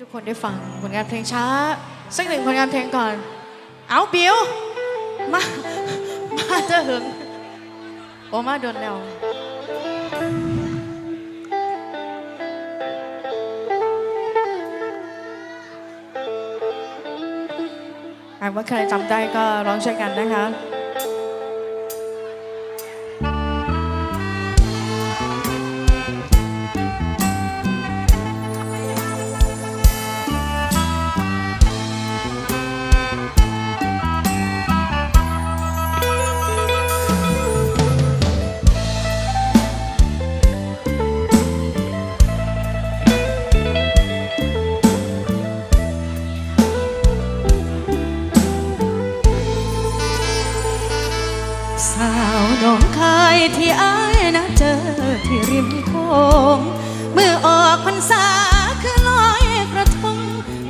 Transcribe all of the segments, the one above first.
ทุกคนได้ฟังผลงานเพลงช้า สักหนึ่งผลงานเพลงก่อน เอาบิวมามาเจอหึงโอมาโดนแล้วหากว่าใครจำได้ก็ร้องช่วยกันนะคะ อายนะเจอที่ริมโขงเมื่อออกพรรษาคือลอยกระทง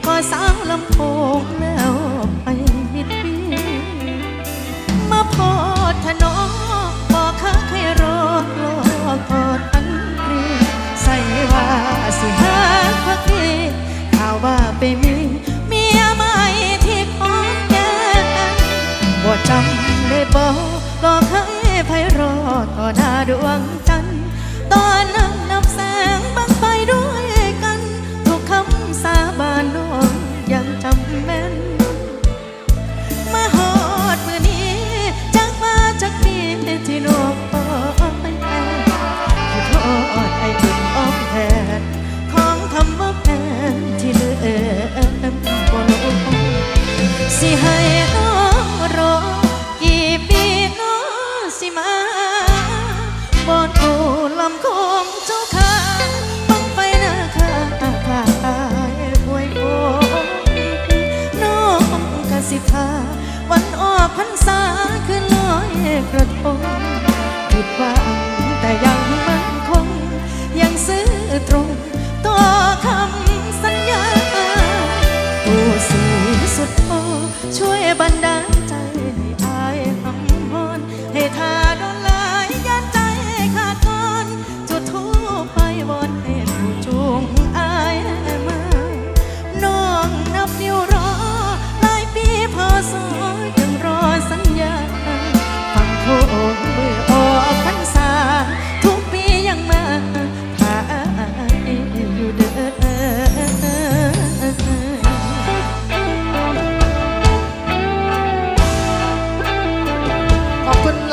ก็สาวลำโพงแล้วไปมิดปีมาพดถนอบอกคักให้รอรอกอดอันรีใส่ว่าสิหาพักดีข่าวว่าไปมีเมียใหม่ที่ขอนแก่นบ่จำได้บ่ก็เคย ไพราะต่อหน้าดวงจันทร์ตอนนั่งนับแสงบังไฟด้วยกัน ทุกคำสาบานน้องยังจำแม่น มาหอดมือนี้จักมาจักมีที่นอกปอยแพ้คือทอดไอ้บุญอ้อมแทนของคำว่าแฟนที่เลือบ่ลงสิให้ กระทงผิดหวัง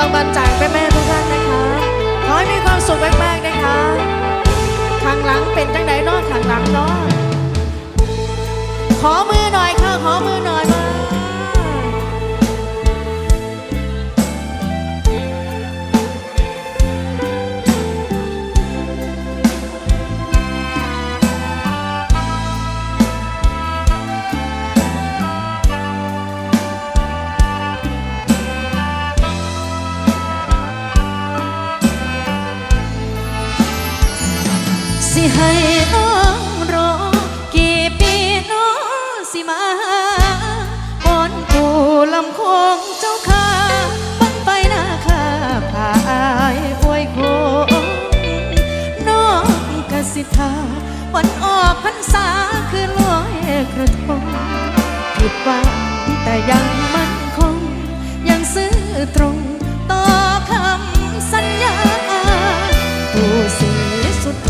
างวัลจากแม่แม่ๆทุกท่านนะคะ ขอให้มีความสุขมากๆนะคะทางหลังเป็นจังไดนอกทางหลังเนาะขอมือ กสิทาวันออกพรรษาคือลอยกระทงผิดหวังแต่ยังมั่นคง ยังซื้อตรงต่อคำสัญญาผู้สีสุดโท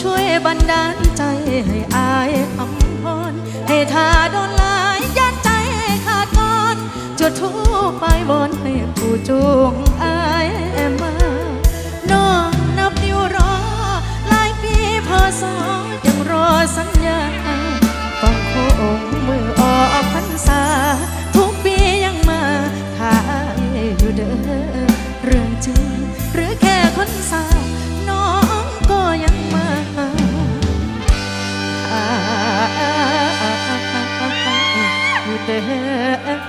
ช่วยบันดาลใจให้อายคำพรให้ทาโดนลายยันใจขาดก่อนจุดทูปไปบนให้ผู้จูงอา Yeah.